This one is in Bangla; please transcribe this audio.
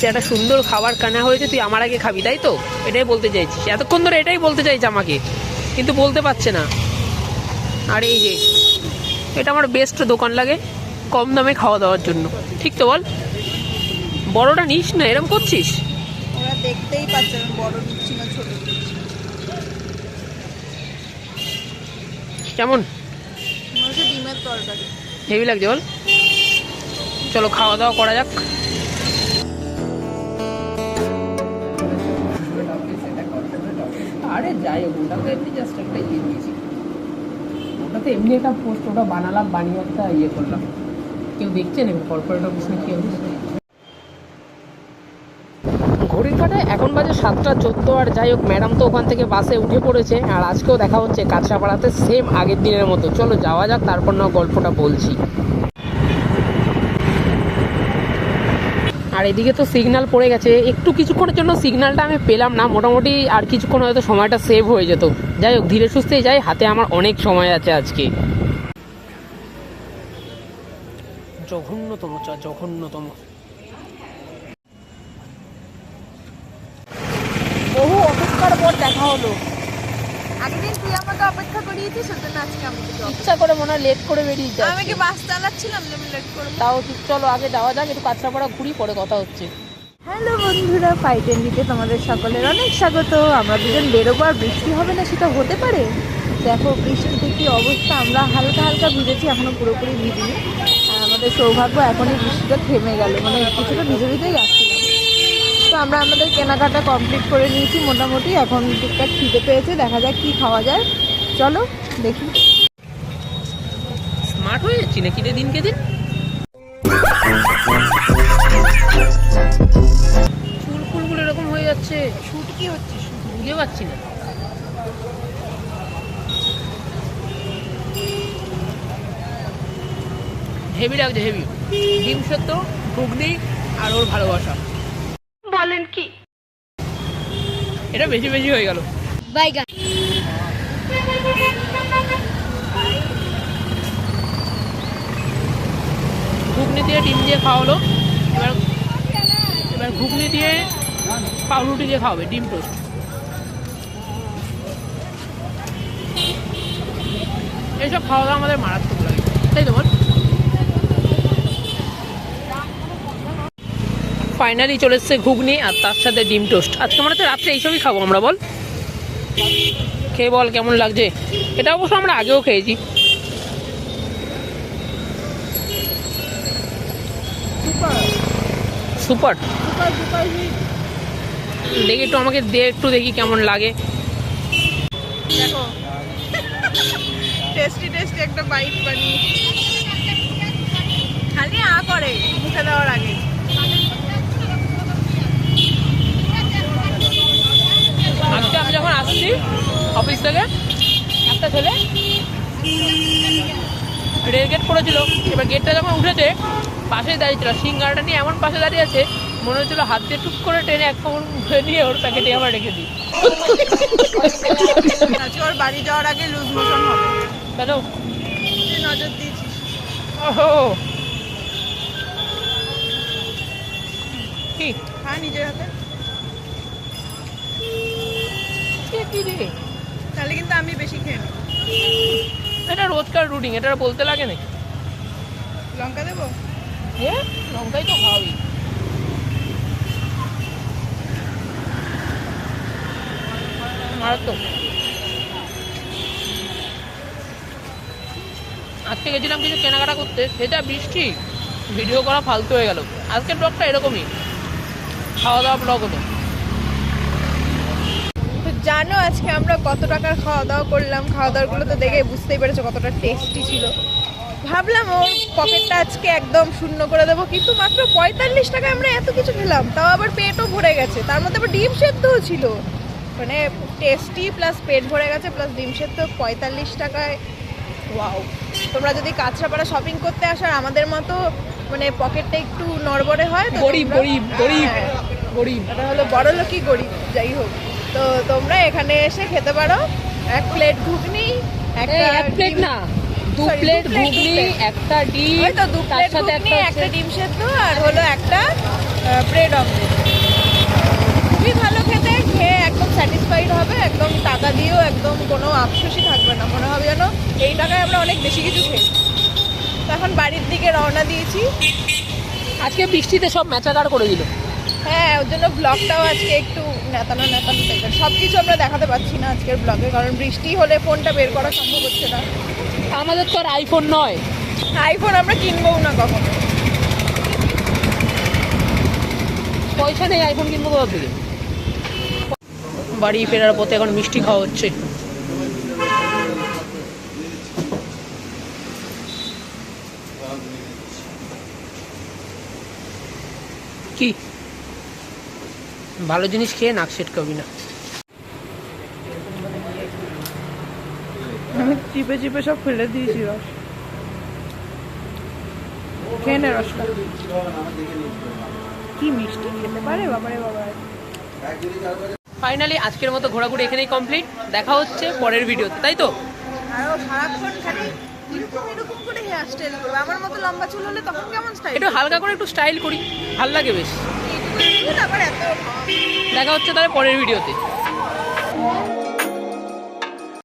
যে একটা সুন্দর খাবার কানা হয়েছে তুই আমার আগে খাবি তাই তো? এটাই বলতে চাইছিস। এতক্ষণ ধরে এটাই বলতে চাইছে আমাকে কিন্তু বলতে পারছে না। আর এই যে এটা আমার বেস্ট দোকান লাগে কম দামে খাওয়া দাওয়ার জন্য। ঠিক তো বল? বড়টা নিস না এরম করছিস? দেখতেই পাচ্ছে বড় দিচ্ছি না ছোট কেমন? মনে হেভি লাগছে বল? চলো খাওয়া দাওয়া করা যাক। আরে যাই হোক ওটাতে এমনি জাস্ট একটা ইয়ে দিয়েছি। ওটাতে এমনি একটা পোস্ট ওটা বানালাম, বানিয়ে একটা ইয়ে করলাম। কেউ দেখছে না কর্পোরেট অফিসে কেউ ঘড়ির এখন বাজে সাতটা চোদ্দ, আর যাই হোক ম্যাডাম তো ওখান থেকে বাসে উঠে পড়েছে, আর আজকেও দেখা হচ্ছে কাঁচরাপাড়াতে সেম আগের দিনের মতো। চলো যাওয়া যাক, তারপর না গল্পটা বলছি। আর এদিকে তো সিগন্যাল পড়ে গেছে। একটু কিছুক্ষণের জন্য সিগন্যালটা আমি পেলাম না। মোটামুটি আর কিছুক্ষণ হয়তো সময়টা সেভ হয়ে যেত। যাই হোক ধীরে সুস্থেই যাই। হাতে আমার অনেক সময় আছে আজকে। জঘন্যতম চা জঘন্যতম। বহু অপেক্ষার পর দেখা হলো। তুই আমাকে অপেক্ষা করিয়েছিস সেজন্য আজকে আমি ইচ্ছা করে মনে হয় লেট করে বেরিয়ে আমি কি বাস চালাচ্ছিলাম যে আমি লেট করব তাও ঠিক চলো আগে যাওয়া যাক একটু কাঁচরাপাড়া ঘুরি পরে কথা হচ্ছে। হ্যালো বন্ধুরা তোমাদের সকলের অনেক স্বাগত। আমরা দুজন বেরোবো আর বৃষ্টি হবে না সেটা হতে পারে? দেখো বৃষ্টিতে কি অবস্থা আমরা হালকা হালকা ভিজেছি এখনও পুরোপুরি ভিজিনি। আমাদের সৌভাগ্য এখনই বৃষ্টিটা থেমে গেল। মানে কিছুটা ভিজে ভিজেই যাচ্ছিলাম তো আমরা আমাদের কেনাকাটা কমপ্লিট করে নিয়েছি মোটামুটি। এখন টুকটাক খিদে পেয়েছে দেখা যাক কি খাওয়া যায়। চলো দেখি। স্মার্ট হয়ে যাচ্ছি নাকি রে দিনকে দিন? চুল ফুলগুলো এরকম হয়ে যাচ্ছে। শুট কি হচ্ছে না। হেভি লাগছে হেভি ডিম সত্য ঘুগনি আর ওর ভালোবাসা। বলেন কি? এটা বেশি বেশি হয়ে গেল। বাইগান ঘুগনি দিয়ে ডিম দিয়ে খাওয়ালো। এবার এবার ঘুগনি দিয়ে পাউরুটি দিয়ে খাওয়াবে ডিম টোস্ট। এইসব খাওয়া দাওয়া আমাদের মারাত্মক লাগে। তাই তো বল? ফাইনালি চলে এসছে ঘুগনি আর তার সাথে ডিম টোস্ট। আজকে মনে হচ্ছে রাত্রে এইসবই খাব আমরা, বল? খেয়ে বল কেমন লাগছে? এটা অবশ্য আমরা আগেও খেয়েছি। সুপার। দেখি একটু আমাকে দে, একটু দেখি কেমন লাগে। টেস্টি টেস্টি একটা বাইট বানিয়ে খালি আ করে মুখে দেওয়ার আগে আজকে আমি যখন আসছি অফিস থেকে একটা ছেলে রেল গেট করেছিল এবার গেটটা যখন উঠেছে পাশেই দাঁড়িয়েছিল। সিঙ্গারটা নিয়ে এমন পাশে দাঁড়িয়ে আছে মনে হচ্ছিল হাত দিয়ে টুক করে টেনে এক কামড় মুখে নিয়ে ওর প্যাকেটে আবার রেখে দিই। ওর বাড়ি যাওয়ার আগে লুজ মোশন হবে। কেন? নজর দিয়েছিস। ওহো। কি? হ্যাঁ নিজের হাতে। তাহলে কিন্তু আমি বেশি খেয়ে নেব। এটা রোজকার রুটিন এটা বলতে লাগে নাকি? লঙ্কা দেবো? এ লঙ্কাই তো খাওয়াবি। মারাত্মক। আজকে গেছিলাম কিছু কেনাকাটা করতে সেটা বৃষ্টি। ভিডিও করা ফালতু হয়ে গেল। আজকের ব্লগটা এরকমই। খাওয়া দাওয়া ব্লগ হলো তো জানো আজকে আমরা কত টাকার খাওয়া দাওয়া করলাম। খাওয়া দাওয়াগুলো তো দেখে বুঝতেই পেরেছ কতটা টেস্টি ছিল। ভাবলাম ওর পকেটটা আজকে একদম শূন্য করে দেবো কিন্তু মাত্র পঁয়তাল্লিশ টাকায় আমরা এত কিছু খেলাম। তাও আবার পেটও ভরে গেছে। তার মধ্যে আবার ডিম সেদ্ধও ছিল। মানে টেস্টি প্লাস পেট ভরে গেছে প্লাস ডিম সেদ্ধ পঁয়তাল্লিশ টাকায়। ওয়াও তোমরা যদি কাঁচরাপাড়া শপিং করতে আসো আর আমাদের মতো মানে পকেটটা একটু নড়বড়ে হয় গরিব গরিব গরিব। হ্যাঁ। গরিব। এটা হলো বড় লোকই গরিব যাই হোক। তো তোমরা এখানে এসে খেতে পারো। এক প্লেট ঘুগনি একটা এক প্লেট না দু প্লেট ঘুগনি একটা ডিম ওই তো দু প্লেট ঘুগনি একটা ডিম সেদ্ধ আর হলো একটা ব্রেড অমলেট খুবই ভালো খেতে খেয়ে একদম স্যাটিসফাইড হবে একদম টাকা দিয়েও একদম কোনো আফসোসই থাকবে না। মনে হবে যেন এই টাকায় আমরা অনেক বেশি কিছু খেয়েছি। তো এখন বাড়ির দিকে রওনা দিয়েছি। আজকে বৃষ্টিতে সব ম্যাচাকার করে দিল। হ্যাঁ ওর জন্য ব্লগটাও আজকে একটু নেতানো নেতানো টাইপের সব কিছু আমরা দেখাতে পারছি না আজকের ব্লগে কারণ বৃষ্টি হলে ফোনটা বের করা সম্ভব হচ্ছে না। আমাদের তো আর আইফোন নয়। আইফোন আমরা কিনবও না কখনো। পয়সা নেই আইফোন কিনবো কোথা থেকে? বাড়ি ফেরার পথে এখন মিষ্টি খাওয়া হচ্ছে। কি? ভালো জিনিস খেয়ে নাক সেট করবি না। আমি চিপে চিপে সব ফেলে দিয়েছি রস। খেয়ে নে রসটা কি মিষ্টি খেতে পারে বাবারে বাবা ফাইনালি আজকের মতো ঘোরাঘুরি এখানেই কমপ্লিট দেখা হচ্ছে পরের ভিডিওতে তাই তো? সারাক্ষণ খালি এরকম এরকম করে হেয়ার স্টাইল করবে। আমার মতো লম্বা চুল হলে তখন কেমন স্টাইল একটু হালকা করে একটু স্টাইল করি ভালো লাগে বেশ। দেখা হচ্ছে তাহলে পরের ভিডিওতে।